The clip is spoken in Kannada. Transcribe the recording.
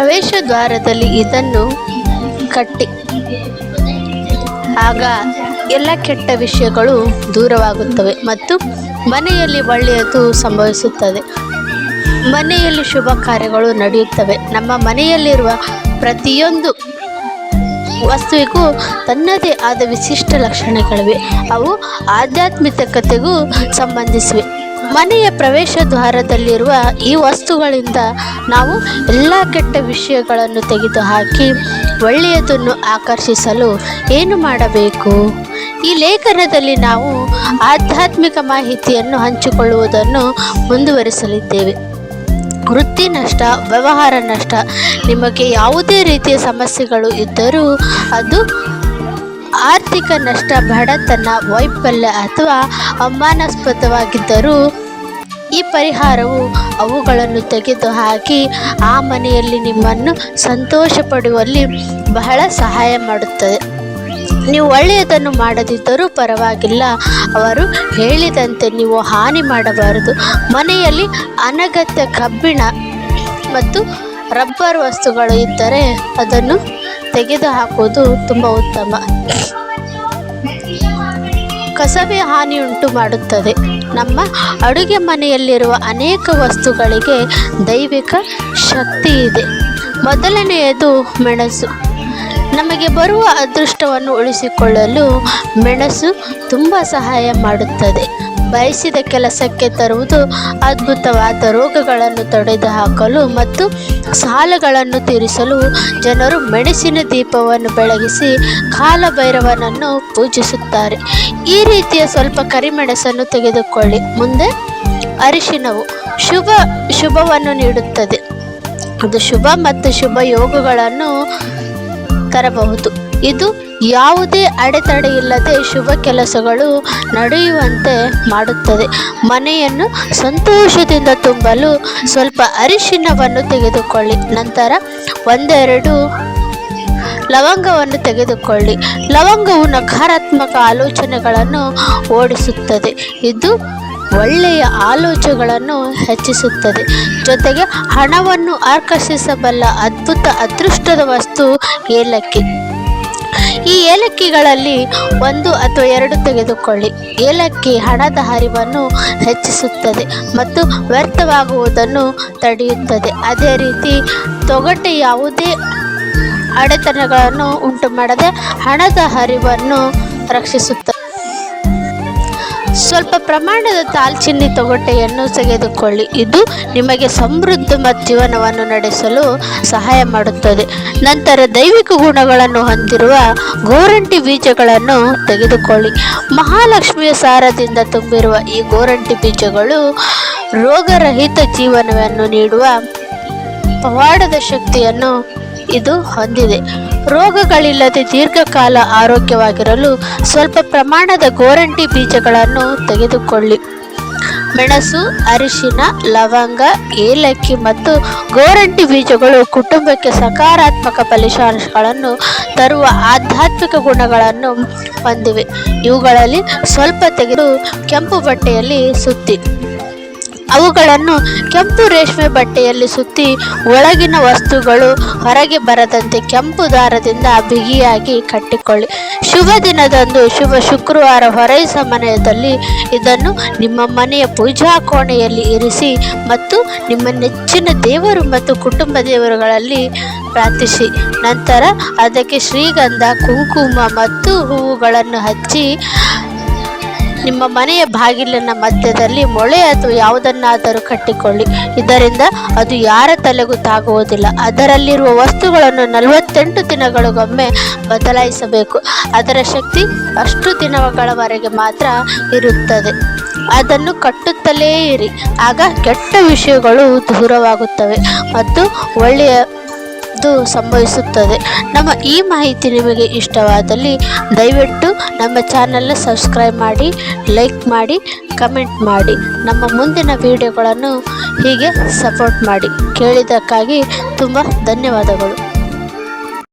ಪ್ರವೇಶ ದ್ವಾರದಲ್ಲಿ ಇದನ್ನು ಕಟ್ಟಿ. ಆಗ ಎಲ್ಲ ಕೆಟ್ಟ ವಿಷಯಗಳು ದೂರವಾಗುತ್ತವೆ ಮತ್ತು ಮನೆಯಲ್ಲಿ ಒಳ್ಳೆಯದು ಸಂಭವಿಸುತ್ತದೆ. ಮನೆಯಲ್ಲಿ ಶುಭ ಕಾರ್ಯಗಳು ನಡೆಯುತ್ತವೆ. ನಮ್ಮ ಮನೆಯಲ್ಲಿರುವ ಪ್ರತಿಯೊಂದು ವಸ್ತುವಿಗೂ ತನ್ನದೇ ಆದ ವಿಶಿಷ್ಟ ಲಕ್ಷಣಗಳಿವೆ. ಅವು ಆಧ್ಯಾತ್ಮಿಕತೆಗೂ ಸಂಬಂಧಿಸಿವೆ. ಮನೆಯ ಪ್ರವೇಶ ದ್ವಾರದಲ್ಲಿರುವ ಈ ವಸ್ತುಗಳಿಂದ ನಾವು ಎಲ್ಲ ಕೆಟ್ಟ ವಿಷಯಗಳನ್ನು ತೆಗೆದುಹಾಕಿ ಒಳ್ಳೆಯದನ್ನು ಆಕರ್ಷಿಸಲು ಏನು ಮಾಡಬೇಕು? ಈ ಲೇಖನದಲ್ಲಿ ನಾವು ಆಧ್ಯಾತ್ಮಿಕ ಮಾಹಿತಿಯನ್ನು ಹಂಚಿಕೊಳ್ಳುವುದನ್ನು ಮುಂದುವರಿಸಲಿದ್ದೇವೆ. ವೃತ್ತಿ ನಷ್ಟ, ವ್ಯವಹಾರ ನಷ್ಟ, ನಿಮಗೆ ಯಾವುದೇ ರೀತಿಯ ಸಮಸ್ಯೆಗಳು ಇದ್ದರೂ ಅದು ಆರ್ಥಿಕ ನಷ್ಟ ಬಡತನ ವೈಫಲ್ಯ ಅಥವಾ ಅಮಾನಾಸ್ಪದವಾಗಿದ್ದರೂ ಈ ಪರಿಹಾರವು ಅವುಗಳನ್ನು ತೆಗೆದುಹಾಕಿ ಆ ಮನೆಯಲ್ಲಿ ನಿಮ್ಮನ್ನು ಸಂತೋಷ ಪಡುವಲ್ಲಿ ಬಹಳ ಸಹಾಯ ಮಾಡುತ್ತದೆ. ನೀವು ಒಳ್ಳೆಯದನ್ನು ಮಾಡದಿದ್ದರೂ ಪರವಾಗಿಲ್ಲ. ಅವರು ಹೇಳಿದಂತೆ ನೀವು ಹಾನಿ ಮಾಡಬಾರದು. ಮನೆಯಲ್ಲಿ ಅನಗತ್ಯ ಕಬ್ಬಿಣ ಮತ್ತು ರಬ್ಬರ್ ವಸ್ತುಗಳು ಇದ್ದರೆ ಅದನ್ನು ತೆಗೆದುಹಾಕುವುದು ತುಂಬ ಉತ್ತಮ. ಕಸವೇ ಹಾನಿಯುಂಟು ಮಾಡುತ್ತದೆ. ನಮ್ಮ ಅಡುಗೆ ಮನೆಯಲ್ಲಿರುವ ಅನೇಕ ವಸ್ತುಗಳಿಗೆ ದೈವಿಕ ಶಕ್ತಿ ಇದೆ. ಮೊದಲನೆಯದು ಮೆಣಸು. ನಮಗೆ ಬರುವ ಅದೃಷ್ಟವನ್ನು ಉಳಿಸಿಕೊಳ್ಳಲು ಮೆಣಸು ತುಂಬ ಸಹಾಯ ಮಾಡುತ್ತದೆ. ಬಯಸಿದ ಕೆಲಸಕ್ಕೆ ತರುವುದು ಅದ್ಭುತವಾದ ರೋಗಗಳನ್ನು ತೊಡೆದುಹಾಕಲು ಮತ್ತು ಸಾಲಗಳನ್ನು ತೀರಿಸಲು ಜನರು ಮೆಣಸಿನ ದೀಪವನ್ನು ಬೆಳಗಿಸಿ ಕಾಲಭೈರವನನ್ನು ಪೂಜಿಸುತ್ತಾರೆ. ಈ ರೀತಿಯ ಸ್ವಲ್ಪ ಕರಿಮೆಣಸನ್ನು ತೆಗೆದುಕೊಳ್ಳಿ. ಮುಂದೆ ಅರಿಶಿನವು ಶುಭ, ಶುಭವನ್ನು ನೀಡುತ್ತದೆ. ಅದು ಶುಭ ಮತ್ತು ಶುಭ ಯೋಗಗಳನ್ನು ತರಬಹುದು. ಇದು ಯಾವುದೇ ಅಡೆತಡೆ ಇಲ್ಲದೆ ಶುಭ ಕೆಲಸಗಳು ನಡೆಯುವಂತೆ ಮಾಡುತ್ತದೆ. ಮನೆಯನ್ನು ಸಂತೋಷದಿಂದ ತುಂಬಲು ಸ್ವಲ್ಪ ಅರಿಶಿನವನ್ನು ತೆಗೆದುಕೊಳ್ಳಿ. ನಂತರ ಒಂದೆರಡು ಲವಂಗವನ್ನು ತೆಗೆದುಕೊಳ್ಳಿ. ಲವಂಗವು ನಕಾರಾತ್ಮಕ ಆಲೋಚನೆಗಳನ್ನು ಓಡಿಸುತ್ತದೆ. ಇದು ಒಳ್ಳೆಯ ಆಲೋಚನೆಗಳನ್ನು ಹೆಚ್ಚಿಸುತ್ತದೆ. ಜೊತೆಗೆ ಹಣವನ್ನು ಆಕರ್ಷಿಸಬಲ್ಲ ಅದ್ಭುತ ಅದೃಷ್ಟದ ವಸ್ತು ಏಲಕ್ಕಿ. ಈ ಏಲಕ್ಕಿಗಳಲ್ಲಿ ಒಂದು ಅಥವಾ ಎರಡು ತೆಗೆದುಕೊಳ್ಳಿ. ಏಲಕ್ಕಿ ಹಣದ ಹರಿವನ್ನು ಹೆಚ್ಚಿಸುತ್ತದೆ ಮತ್ತು ವ್ಯರ್ಥವಾಗುವುದನ್ನು ತಡೆಯುತ್ತದೆ. ಅದೇ ರೀತಿ ತೊಗಟೆ ಯಾವುದೇ ಅಡೆತಡೆಗಳನ್ನು ಉಂಟು ಮಾಡದೆ ಹಣದ ಹರಿವನ್ನು ರಕ್ಷಿಸುತ್ತದೆ ಸ್ವಲ್ಪ ಪ್ರಮಾಣದ ದಾಲ್ಚಿನ್ನಿ ತೊಗಟೆಯನ್ನು ತೆಗೆದುಕೊಳ್ಳಿ. ಇದು ನಿಮಗೆ ಸಮೃದ್ಧ ಮತ್ತು ಜೀವನವನ್ನು ನಡೆಸಲು ಸಹಾಯ ಮಾಡುತ್ತದೆ. ನಂತರ ದೈವಿಕ ಗುಣಗಳನ್ನು ಹೊಂದಿರುವ ಗೋರಂಟಿ ಬೀಜಗಳನ್ನು ತೆಗೆದುಕೊಳ್ಳಿ. ಮಹಾಲಕ್ಷ್ಮಿಯ ಸಾರದಿಂದ ತುಂಬಿರುವ ಈ ಗೋರಂಟಿ ಬೀಜಗಳು ರೋಗರಹಿತ ಜೀವನವನ್ನು ನೀಡುವ ಪವಾಡದ ಶಕ್ತಿಯನ್ನು ಇದು ಹೊಂದಿದೆ. ರೋಗಗಳಿಲ್ಲದೆ ದೀರ್ಘಕಾಲ ಆರೋಗ್ಯವಾಗಿರಲು ಸ್ವಲ್ಪ ಪ್ರಮಾಣದ ಗೋರಂಟಿ ಬೀಜಗಳನ್ನು ತೆಗೆದುಕೊಳ್ಳಿ. ಮೆಣಸು, ಅರಿಶಿನ, ಲವಂಗ, ಏಲಕ್ಕಿ ಮತ್ತು ಗೋರಂಟಿ ಬೀಜಗಳು ಕುಟುಂಬಕ್ಕೆ ಸಕಾರಾತ್ಮಕ ಫಲಿತಾಂಶಗಳನ್ನು ತರುವ ಆಧ್ಯಾತ್ಮಿಕ ಗುಣಗಳನ್ನು ಹೊಂದಿವೆ. ಇವುಗಳಲ್ಲಿ ಸ್ವಲ್ಪ ತೆಗೆದು ಕೆಂಪು ಬಟ್ಟೆಯಲ್ಲಿ ಸುತ್ತಿ. ಅವುಗಳನ್ನು ಕೆಂಪು ರೇಷ್ಮೆ ಬಟ್ಟೆಯಲ್ಲಿ ಸುತ್ತಿ ಒಳಗಿನ ವಸ್ತುಗಳು ಹೊರಗೆ ಬರದಂತೆ ಕೆಂಪು ದಾರದಿಂದ ಬಿಗಿಯಾಗಿ ಕಟ್ಟಿಕೊಳ್ಳಿ. ಶುಭ ದಿನದಂದು ಶುಭ ಶುಕ್ರವಾರ ಹೊರೈ ಸಮಯದಲ್ಲಿ ಇದನ್ನು ನಿಮ್ಮ ಮನೆಯ ಪೂಜಾ ಕೋಣೆಯಲ್ಲಿ ಇರಿಸಿ ಮತ್ತು ನಿಮ್ಮ ನೆಚ್ಚಿನ ದೇವರು ಮತ್ತು ಕುಟುಂಬ ದೇವರುಗಳಲ್ಲಿ ಪ್ರಾರ್ಥಿಸಿ. ನಂತರ ಅದಕ್ಕೆ ಶ್ರೀಗಂಧ, ಕುಂಕುಮ ಮತ್ತು ಹೂವುಗಳನ್ನು ಹಚ್ಚಿ ನಿಮ್ಮ ಮನೆಯ ಬಾಗಿಲಿನ ಮಧ್ಯದಲ್ಲಿ ಮೊಳೆ ಅಥವಾ ಯಾವುದನ್ನಾದರೂ ಕಟ್ಟಿಕೊಳ್ಳಿ. ಇದರಿಂದ ಅದು ಯಾರ ತಲೆಗೂ ತಾಗುವುದಿಲ್ಲ. ಅದರಲ್ಲಿರುವ ವಸ್ತುಗಳನ್ನು ನಲವತ್ತೆಂಟು ದಿನಗಳಿಗೊಮ್ಮೆ ಬದಲಾಯಿಸಬೇಕು. ಅದರ ಶಕ್ತಿ ಅಷ್ಟು ದಿನಗಳವರೆಗೆ ಮಾತ್ರ ಇರುತ್ತದೆ. ಅದನ್ನು ಕಟ್ಟುತ್ತಲೇ ಇರಿ. ಆಗ ಕೆಟ್ಟ ವಿಷಯಗಳು ದೂರವಾಗುತ್ತವೆ ಮತ್ತು ಒಳ್ಳೆಯ ಇದು ಸಂಭವಿಸುತ್ತದೆ. ನಮ್ಮ ಈ ಮಾಹಿತಿ ನಿಮಗೆ ಇಷ್ಟವಾದಲ್ಲಿ ದಯವಿಟ್ಟು ನಮ್ಮ ಚಾನಲ್ನ ಸಬ್ಸ್ಕ್ರೈಬ್ ಮಾಡಿ, ಲೈಕ್ ಮಾಡಿ, ಕಮೆಂಟ್ ಮಾಡಿ. ನಮ್ಮ ಮುಂದಿನ ವಿಡಿಯೋಗಳನ್ನು ಹೀಗೆ ಸಪೋರ್ಟ್ ಮಾಡಿ. ಕೇಳಿದ್ದಕ್ಕಾಗಿ ತುಂಬ ಧನ್ಯವಾದಗಳು.